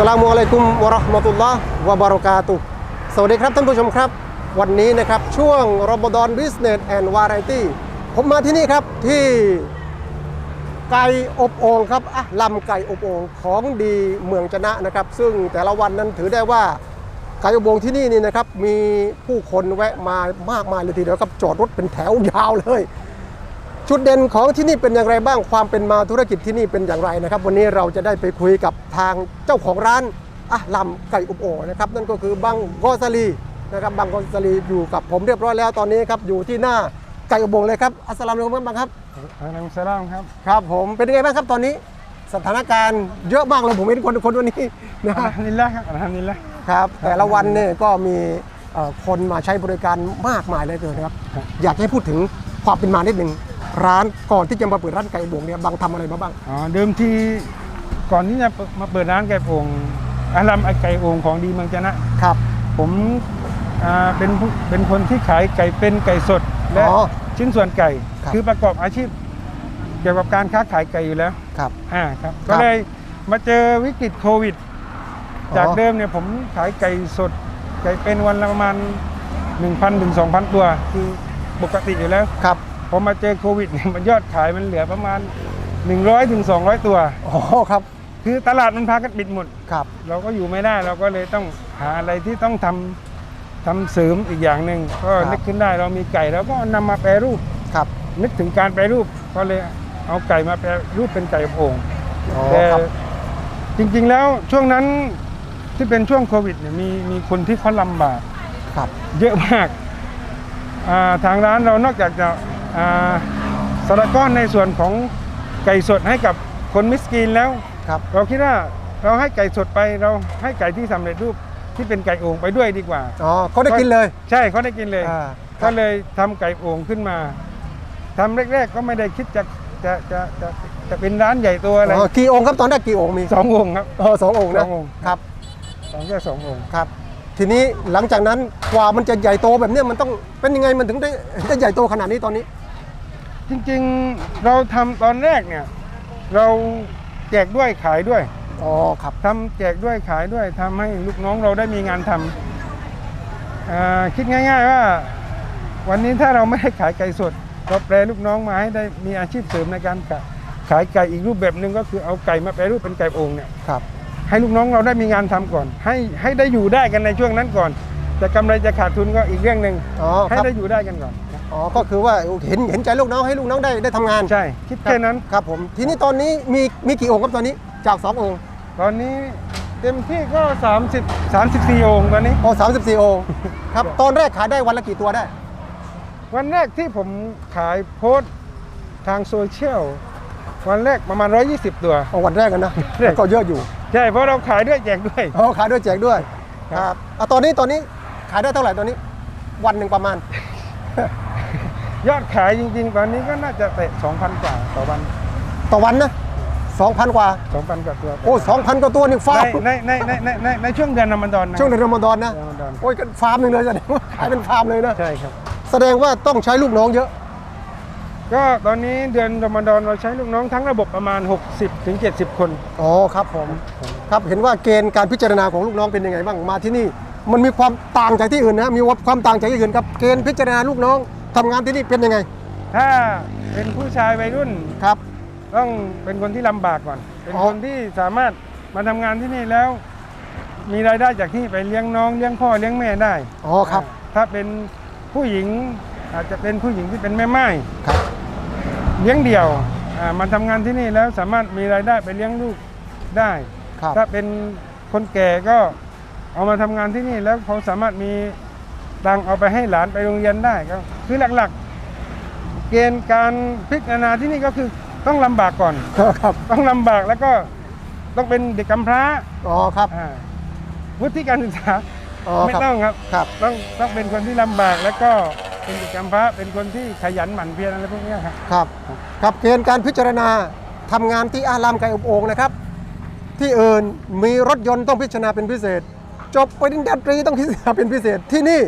สลามุอะลัยกุมวะราะห์มะตุลลอฮ์วะบารอกาตุสวัสดีครับท่านผู้ชมครับ วันนี้นะครับช่วงรบดอนบิสเนสแอนด์วาไรตี้ผมมาที่นี่ครับที่ไก่อบโอ่งครับอะลำไก่อบโอ่งของดีเมืองจนะนะครับ ซึ่งแต่ละวันนั้นถือได้ว่าไก่อบโอ่งที่นี่นี่นะครับมีผู้คนแวะมามากมายเลยทีเดียวครับจอดรถเป็นแถวยาวเลย จุดเด่นของที่นี่เป็นอย่างไรบ้างความเป็นมาธุรกิจที่นี่เป็นอย่างไรนะครับ วันนี้เราจะได้ไปคุยกับทางเจ้าของร้านอะลำไก่อบโอ่งนะครับนั่นก็คือบังกอซาลีนะครับบังกอซาลีอยู่กับผมเรียบร้อยแล้วตอนนี้ครับอยู่ที่หน้าไก่อบโอ่งเลยครับอัสสลามุอะลัยกุมบังครับอะลัยกุมสลามครับครับผมเป็นยังไงบ้างครับตอนนี้ สถานการณ์เยอะมากเลยผมเห็นคนคนวันนี้นะอัลฮัมดุลิลละครับอัลฮัมดุลิลละครับแต่ละวันเนี่ยก็มีเอ่อคนมาใช้บริการมากมายเลยเกินนะครับ อยากให้พูดถึงความเป็นมานิดหนึ่ง ร้านก่อนที่จะมาเปิดร้านไก่อบโอ่งเนี่ยบังทำอะไรมาบ้างอ๋อเดิมทีก่อนที่จะมาเปิดร้านไก่โอ่งอารัมไก่โอ่งของดีเมืองจะนะครับ ผมอ่าเป็นผู้เป็นคนที่ขายไก่เป็นไก่สดและอ๋อชิ้นส่วนไก่ครับคือประกอบอาชีพเกี่ยวกับการค้าขายไก่อยู่แล้วครับอ่าครับครับก็เลยมาเจอวิกฤตโควิดอ๋อจากเดิมเนี่ยผมขายไก่สด ไก่เป็นวันละประมาณ1,000ถึง2,000 ตัว คือปกติอยู่แล้วครับ พอมาเจอโควิดเนี่ยมันยอดขายมันเหลือประมาณ 100ถึง200 ตัวอ๋อครับ คือตลาดมันพากันปิดหมด ครับ เราก็อยู่ไม่ได้เราก็เลยต้องหาอะไรที่ต้องทำทำเสริมอีกอย่างหนึ่งก็นึกขึ้นได้เรามีไก่เราก็นำมาแปรรูป ครับนึกถึงการแปรรูปก็เลยเอาไก่มาแปรรูปเป็นไก่อบโอ่งอ๋อแต่ครับ จริงๆแล้วช่วงนั้นที่เป็นช่วงโควิดเนี่ยมีมีคนที่เขาลำบากครับ เยอะมากอ่าทางร้านเรานอกจากจะอ่า สารก้อนในส่วนของไก่สดให้กับคนมิสกีนแล้วครับเราคิดว่าเราให้ไก่สดไปเราให้ไก่ที่สำเร็จรูปที่เป็นไก่โอ่งไปด้วยดีกว่าอ๋อเขาได้กินเลย ใช่เขาได้กินเลยอ่าก็เลยทำไก่โอ่งขึ้นมาทำแรก ๆ ก็ไม่ได้คิดจะจะจะจะจะเป็นร้านใหญ่โตัวอะไรอ๋อกี่องค์ครับตอนแรกกี่องค์มีสององค์ครับอ๋อสององค์นะสององค์ครับสองแค่สององค์ครับ ทีนี้หลังจากนั้นกว่ามันจะใหญ่โตแบบเนี้ยมันต้องเป็นยังไงมันถึงได้ได้ใหญ่โตขนาดนี้ตอนนี้ จริงๆเราทำตอนแรกเนี่ย เราแจกด้วยขายด้วยอ๋อครับทำแจกด้วยขายด้วยทำให้ลูกน้องเราได้มีงานทำอ่าคิดง่าย ๆ ว่า วันนี้ถ้าเราไม่ได้ขายไก่สดเราแปลลูกน้องมาให้ได้มีอาชีพเสริมในการขายขายไก่อีกรูปแบบหนึ่งก็คือเอาไก่มาแปรรูปเป็นไก่โอ่งเนี่ยครับ ให้ลูกน้องเราได้มีงานทำก่อน ให้ให้ได้อยู่ได้กันในช่วงนั้นก่อน แต่กำไรจะขาดทุนก็อีกเรื่องหนึ่งอ๋อให้ครับได้อยู่ได้กันก่อนอ๋อก็คือว่าเห็นเห็นใจลูกน้องให้ลูกน้องได้ได้ทำงานใช่คิดแค่นั้นครับผมทีนี้ตอนนี้มีมีกี่องค์ครับตอนนี้จากสององค์ตอนนี้เต็มที่ก็ 30 34องค์ตอนนี้โอ้สามสิบสี่องค์ครับตอนแรกขายได้วันละกี่ตัวได้ วันแรกที่ผมขายโพสต์ทางโซเชียลวันแรกประมาณ 120 ตัวเอาวันแรกกันนะแรกก็เยอะอยู่ ใช่เพราะเราขายด้วยแจกด้วย อ๋อขายด้วยแจกด้วยครับครับ อะตอนนี้ตอนนี้ขายได้เท่าไหร่ตอนนี้ วันหนึ่งประมาณ ยอดขายจริง ๆ ตอนนี้ก็น่าจะเตะ2,000 กว่าต่อวัน ต่อวันนะสองพันกว่า 2,000 กว่าตัวโอ้สองพันกว่าตัวนี่ฟาร์มในในในในในในช่วงเดือนรอมฎอนนะช่วงเดือนรอมฎอนนะเดือนรอมฎอนโอ้ยก็ฟาร์มหนึ่งเลยแสดงว่าขายเป็นฟาร์มเลยนะ ใช่ครับ แสดงว่าต้องใช้ลูกน้องเยอะ ก็ตอนนี้เดือนรอมฎอนเราใช้ลูกน้องทั้งระบบประมาณ 60ถึง70 คน อ๋อครับผมครับเห็นว่าเกณฑ์การพิจารณาของลูกน้องเป็นยังไงบ้างมาที่นี่ มันมีความต่างจากที่อื่นนะมีความต่างจากที่อื่นครับเกณฑ์พิจารณาลูกน้องทำงานที่นี่เป็นยังไงถ้าเป็นผู้ชายวัยรุ่น ครับ ต้องเป็นคนที่ลำบากก่อน เป็นอ๋อคนที่สามารถมาทำงานที่นี่แล้ว มีรายได้จากที่ไปเลี้ยงน้องเลี้ยงพ่อเลี้ยงแม่ได้อ๋อครับาถ้าเป็นผู้หญิงอาจจะเป็นผู้หญิงที่เป็นแม่ไม้ครับ เลี้ยงเดี่ยวอ่ามาทำงานที่นี่แล้วสามารถมีรายได้ไปเลี้ยงลูกได้ครับถ้าเป็นคนแก่ก็เอามาทำงานที่นี่แล้วเขาสามารถมีตังค์เอาไปให้หลานไปโรงเรียนได้ก็คือหลักๆ เกณฑ์การพิจารณาที่นี่ก็คือต้องลำบากก่อนครับต้องลำบากแล้วก็ต้องเป็นเด็กกำพร้าอ๋อครับอ่าวุฒิการศึกษาอ๋อไม่ครับต้องครับครับต้องต้องเป็นคนที่ลำบากแล้วก็ เป็นเด็กกำพร้าเป็นคนที่ขยันหมั่นเพียรอะไรพวกเนี้ยครับ ครับครับเกณฑ์การพิจารณาทำงานที่อาลามไก่อบโอ่งนะครับ ที่อื่นมีรถยนต์ต้องพิจารณาเป็นพิเศษ จบปริญญาตรีต้องพิจารณาเป็นพิเศษที่นี่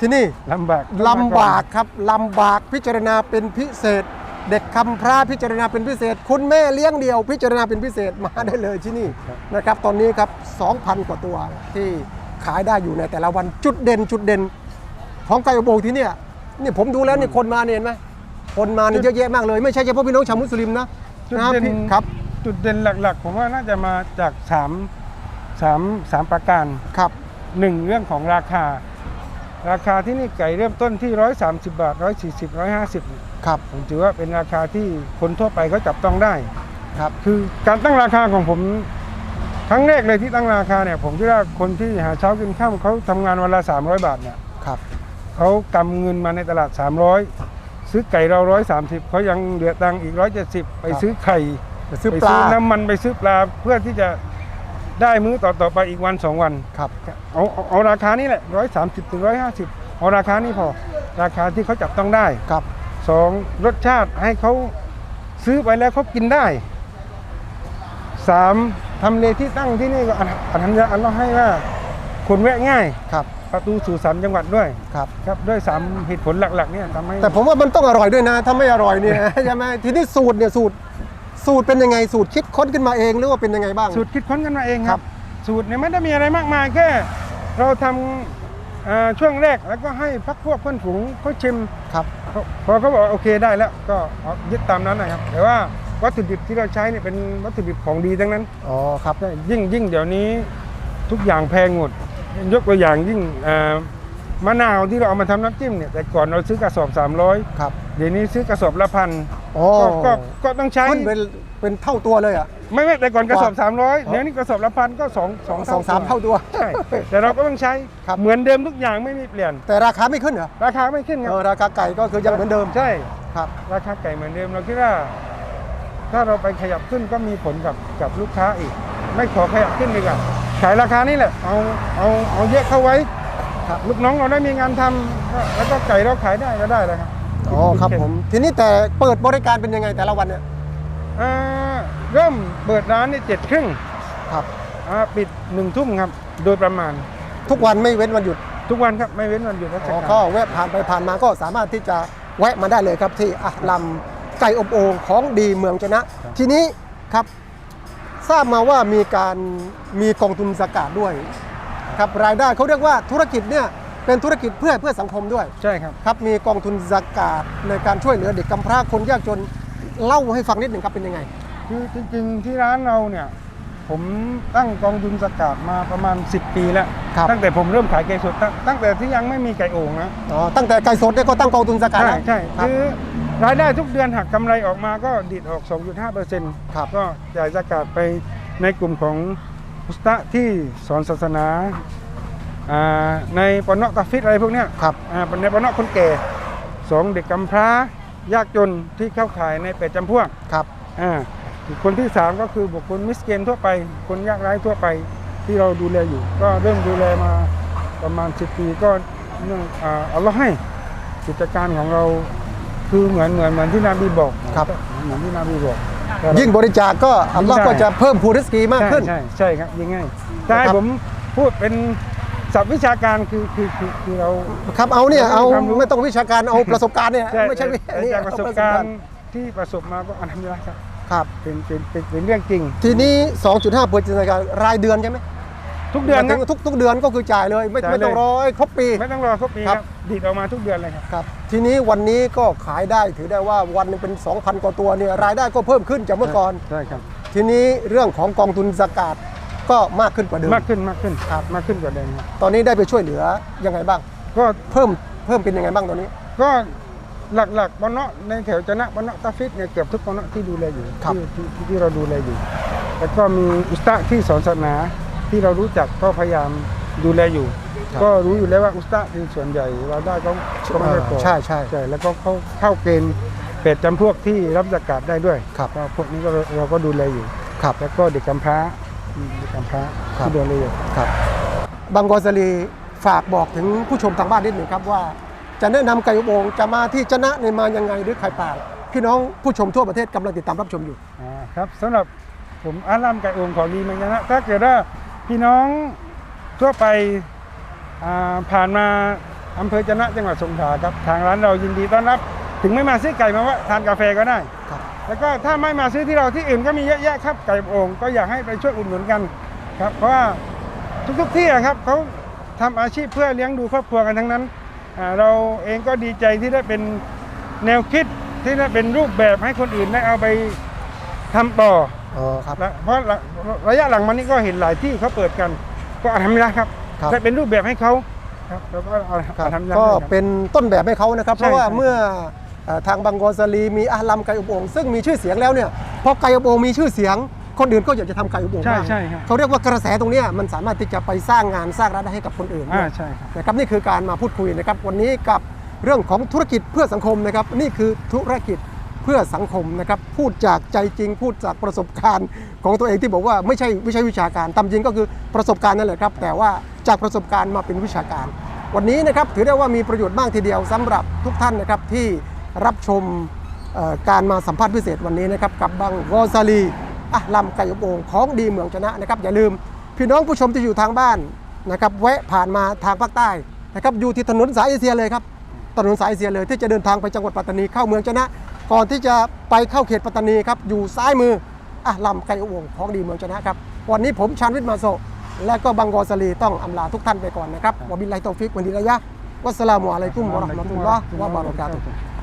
ที่นี่ลำบากลำบากครับลำบากพิจารณาเป็นพิเศษ เด็กคำพร้าพิจารณาเป็นพิเศษ คุณแม่เลี้ยงเดี่ยว พิจารณาเป็นพิเศษมาได้เลยที่นี่นะครับ ตอนนี้ครับ 2,000 กว่าตัวที่ขายได้อยู่ในแต่ละวันจุดเด่นจุดเด่น ของไก่อบโอ่งที่เนี่ยนี่ผมดูแล้วนี่คนมาเนี่ยเห็นไหมคนมาเนี่ยเยอะแยะมากเลย ไม่ใช่เฉพาะพี่น้องชาวมุสลิมนะจุดนะเด่น พี่ครับจุดเด่นหลักๆ ผมว่าน่าจะมาจากสามสามสามประการครับหนึ่งเรื่องของราคา ราคาที่นี่ไก่เริ่มต้นที่ 130 บาท 140 150ครับผมถือว่าเป็นราคาที่คนทั่วไปเขาจับต้องได้ ครับ คือการตั้งราคาของผมครั้งแรกเลยที่ตั้งราคาเนี่ยผมคิดว่าคนที่หาเช้ากินข้าวเขาทำงานวันละ300 บาทเนี่ยครับ เขากำเงินมาในตลาด 300 ซื้อไก่เรา130เขายังเหลือตังค์อีก170ไปซื้อไข่ไปซื้อไปปลาน้ำมันไปซื้อปลาเพื่อที่จะได้มื้อต่อต่อไปอีกวันสองวันครับเอาเอาเอาราคานี้แหละ130ถึง150เอาราคานี้พอ ราคาที่เขาจับต้องได้ครับสองรสชาติให้เขาซื้อไปแล้วเขากินได้สามทำเลที่ตั้งที่นี่ก็อันอันทำยาอันเราให้ว่าคนแวะง่ายครับ ประตูสู่สามจังหวัดด้วยครับครับด้วยสามเหตุผลหลักๆเนี่ยทำให้แต่ผมว่ามันต้องอร่อยด้วยนะ ถ้าไม่อร่อยเนี่ย ใช่ไหมทีนี้สูตรเนี่ยสูตรสูตรเป็นยังไงสูตรคิดค้นขึ้นมาเองหรือว่าเป็นยังไงบ้าง สูตรคิดค้นกันมาเองคครัรับบสูตรเนี่ยไม่ได้มีอะไรมากมายแค่ เราทำเอ่อช่วงแรกแล้วก็ให้พักพวกเพื่อนฝูงเขาชิมครับพอพอเขาบอกว่าโอเคได้แล้วก็เอายึดตามนั้นนะครับแต่ว่าวัตถุดิบที่เราใช้เนี่ยเป็นวัตถุดิบของดีทั้งนั้นอ๋อครับใช่ยิ่งยิ่งเดี๋ยวนี้ทุกอย่างแพงหมด ยกตัวอย่างยิ่งเอ่อมะนาวที่เราเอามาทำน้ำจิ้มเนี่ยแต่ก่อนเราซื้อกระสอบ 300ครับเดี๋ยวนี้ซื้อกระสอบละพันอ๋อก็ก็ก็ต้องใช้ขึ้นเป็นเป็นเท่าตัวเลยอะไม่ไม่แต่ก่อนกระสอบว่า300เดี๋ยวนี้กระสอบละพันก็สองสองสองสามเท่าตัวใช่แต่เราก็ต้องใช้ครับเหมือนเดิมทุกอย่างไม่มีเปลี่ยน แต่ราคาไม่ขึ้นเหรอราคาไม่ขึ้นครัเอบอราคาไก่ก็คือยังเหมือนเดิมใช่ครับราคาไก่เหมือนเดิมเราคิดว่า ถ้าเราไปขยับขึ้นก็มีผลกับกับลูกค้าอีก ไม่ขอขยับขึ้นดีกว่า ขายราคานี่แหละ เอาเอาเอาเยอะเข้าไว้ครับลูกน้องเราได้มีงานทำก็แล้วก็ไก่เราขายได้ก็ได้แล้วครับอ๋อครับผม ทีนี้แต่เปิดบริการเป็นยังไงแต่ละวันเนี่ยอ่าเริ่มเปิดร้านนี่เจ็ดครึ่งครับอ่าปิดหนึ่งทุ่มครับ โดยประมาณ ทุกวันไม่เว้นวันหยุด ทุกวันครับไม่เว้นวันหยุดราชอ๋อการก็แวะผ่านไปผ่านมาก็สามารถที่จะแวะมาได้เลยครับที่อะลัมไก่อบโอ่งของดีเมืองชนะ ทีนี้ครับ ทราบมาว่ามีการมีกองทุนสกาดด้วยครับรายได้เขาเรียกว่าธุรกิจเนี่ยเป็นธุรกิจเพื่อเพื่อสังคมด้วยใช่ครับครับมีกองทุนสกาดในการช่วยเหลือเด็กกำพร้าคนยากจนเล่าให้ฟังนิดหนึ่งครับเป็นยังไง คือจริงๆที่ร้านเราเนี่ย ผมตั้งกองทุนสกัดมาประมาณ 10 ปีแล้ว ครับ ตั้งแต่ผมเริ่มขายไก่สดตั้งตั้งแต่ที่ยังไม่มีไก่โอ่งนะอ๋อตั้งแต่ไก่สดเนี่ยก็ตั้งกองทุนสกาดใช่แล้วใช่ครับ คือรายได้ทุกเดือนหักกำไรออกมาก็ดีดออก 2.5เปอร์เซ็นต์ครับ ก็จ่ายสกัดไปในกลุ่มของอุสตะที่สอนศาสนาอ่าในปนเนาะกาฟิดอะไรพวกเนี้ย ครับ อ่าในปนเนาะคนแก่สองเด็กกำพร้า ยากจนที่เข้าข่ายในเป็ดจำพวกครับ อ่า อีกคนที่ 3 ก็คือบุคคลมิสเกนทั่วไป คนยากไร้ทั่วไปที่เราดูแลอยู่ ก็เริ่มดูแลมาประมาณ 10 ปีก็เนื่องอ่าเอาละให้กิจการของเราคือเหมือนเหมือนเหมือนที่นาบีบอกครับเหมือนที่นาบีบอกยิ่งบริจาคก็อัลลอฮ์ยิ่งได้ก็จะเพิ่มภูริสกีมากขึ้น ใช่ใช่ใช่ครับยิ่งง่ายถ้าให้ครับผมพูดเป็นศัพท์วิชาการคือคือคือคือเราครับเอาเนี่ยเอาความรู้ไม่ต้องวิชาการเอาประสบการณ์เนี่ยใช่ไม่ใช่วิแต่นี่จากเอประสบการณ์ที่ประสบมาก็อันทำได้ครับ ครับ เป็นเป็นเป็นเป็นเรื่องจริง ทีนี้ 2.5เปอร์เซ็นต์รายเดือนใช่ไหมทุกเดือนหคมารัยบถึงทุกทุกเดือนก็คือจ่ายเลย ไม่จ่ายไม่ต้องเลยรอให้ครบปี ไม่ต้องรอครบปีคครัรับ บดีดออกมาทุกเดือนเลยครับ ครับทีนี้วันนี้ก็ขายได้ถือได้ว่าวันหนึงเป็น 2,000 กว่าตัวเนี่ยรายได้ก็เพิ่มขึ้นจากเมื่อก่อน ใช่ครับ ทีนี้เรื่องของกองทุนสกาดก็มากขึ้นกว่าเดิม มากขึ้นมากขึ้นครับ มากขึ้นกว่าเดิมครับตอนนี้ได้ไปช่วยเหลือยังไงบ้าง ก็เพิ่มเพิ่มเป็นยังไงบ้างตอนนี้ ก็ หลักๆบอนเนาะในแถวจะนะบอนเนาะตาฟิตเนี่ยเกือบทุกบอนเนาะที่ดูแลอยู่ครับ ที่ที่ที่เราดูแลอยู่ แล้วก็มีอุสตาที่สอนศาสนาที่เรารู้จักก็พยายามดูแลอยู่ก็รู้อยู่แล้วว่าอุสตาที่ส่วนใหญ่เราได้ก็ก็ไม่ได้พอใช่ใช่ใช่แล้วก็เขาเข้าเกณฑ์เป็ดจำพวกที่รับสกาดได้ด้วยครับ ก็พวกนี้ก็เราเราก็ดูแลอยู่ ครับ แล้วก็เด็กกำพร้าอืมเด็กกำพร้าครับ ที่ดูแลอยู่ ครับบางกอสลีฝากบอกถึงผู้ชมทางบ้านนิดหนึ่งครับว่า จะแนะนำไก่อบโอ่งจะมาที่จะนะในมายังไงหรือไข่ป่าพี่น้องผู้ชมทั่วประเทศกำลังติดตามรับชมอยู่อ่าครับสำหรับผมอารัมไก่โองของดีเมืองยะนะถ้าเกิดว่าพี่น้องทั่วไปอ่าผ่านมาอำเภอจะนะจังหวัดสงขลาครับทางร้านเรายินดีต้อนรับ ถึงไม่มาซื้อไก่มาว่าทานกาแฟก็ได้ครับแล้วก็ถ้าไม่มาซื้อที่เราที่อื่นก็มีเยอะแยะครับไก่อบโอ่งก็อยากให้ไปช่วยอุดหนุนกันครับเพราะว่าทุกๆที่อะครับเขาทำอาชีพเพื่อเลี้ยงดูครอบครัวกันทั้งนั้นอ่า เราเองก็ดีใจที่ได้เป็นแนวคิดที่ได้เป็นรูปแบบให้คนอื่นได้เอาไปทำต่ออ๋อครับและเพราะระระยะหลังมานี้ก็เห็นหลายที่เขาเปิดกัน ก็ทำแล้วครับครับ ได้เป็นรูปแบบให้เขาครับแล้วก็เอาครับทำแล้วก็เป็นต้นแบบให้เขานะครับ ใช่เพราะว่าใช่เมื่อเอ่อทางบางกอสลีมีอาลัมไก่อบโอ่งซึ่งมีชื่อเสียงแล้วเนี่ยพอไก่อบโอ่งมีชื่อเสียง คนอื่นก็อยากจะทำไก่อบโอ่งใช่บ้างใช่ครับ เขาเรียกว่ากระแสตรงเนี้ยมันสามารถที่จะไปสร้างงานสร้างรายได้ให้กับคนอื่นอ่าด้วย ใช่ครับ นะครับนี่คือการมาพูดคุยนะครับวันนี้กับเรื่องของธุรกิจเพื่อสังคมนะครับนี่คือธุรกิจเพื่อสังคมนะครับพูดจากใจจริง พูดจากประสบการณ์ของตัวเองที่บอกว่าไม่ใช่ไม่ใช่วิชาการตามจริงก็คือประสบการณ์นั่นแหละครับ แต่ว่าจากประสบการณ์มาเป็นวิชาการ วันนี้นะครับถือได้ว่ามีประโยชน์มากทีเดียวสำหรับทุกท่านนะครับที่รับชม เอ่อการมาสัมภาษณ์พิเศษวันนี้นะครับกับบังกอซาลี อะลำไก่อบโอ่งของดีเมืองชนะนะครับอย่าลืม พี่น้องผู้ชมที่อยู่ทางบ้านนะครับแวะผ่านมาทางภาคใต้นะครับอยู่ที่ถนนสายเอเชียเลยครับถนนสายเอเชียเลยที่จะเดินทางไปจังหวัดปัตตานีเข้าเมืองชนะ ก่อนที่จะไปเข้าเขตปัตตานีครับอยู่ซ้ายมืออะลำไก่อบโอ่งของดีเมืองชนะครับวันนี้ผมชานวิทย์มาโซและก็บังกอสลีต้องอำลาทุกท่านไปก่อนนะครับวะบิลลาฮิตตอฟิกวันดีระยะวัสสลามุอะลัยกุมวะเราะห์มะตุลลอฮ์วะบารอกาตุฮ์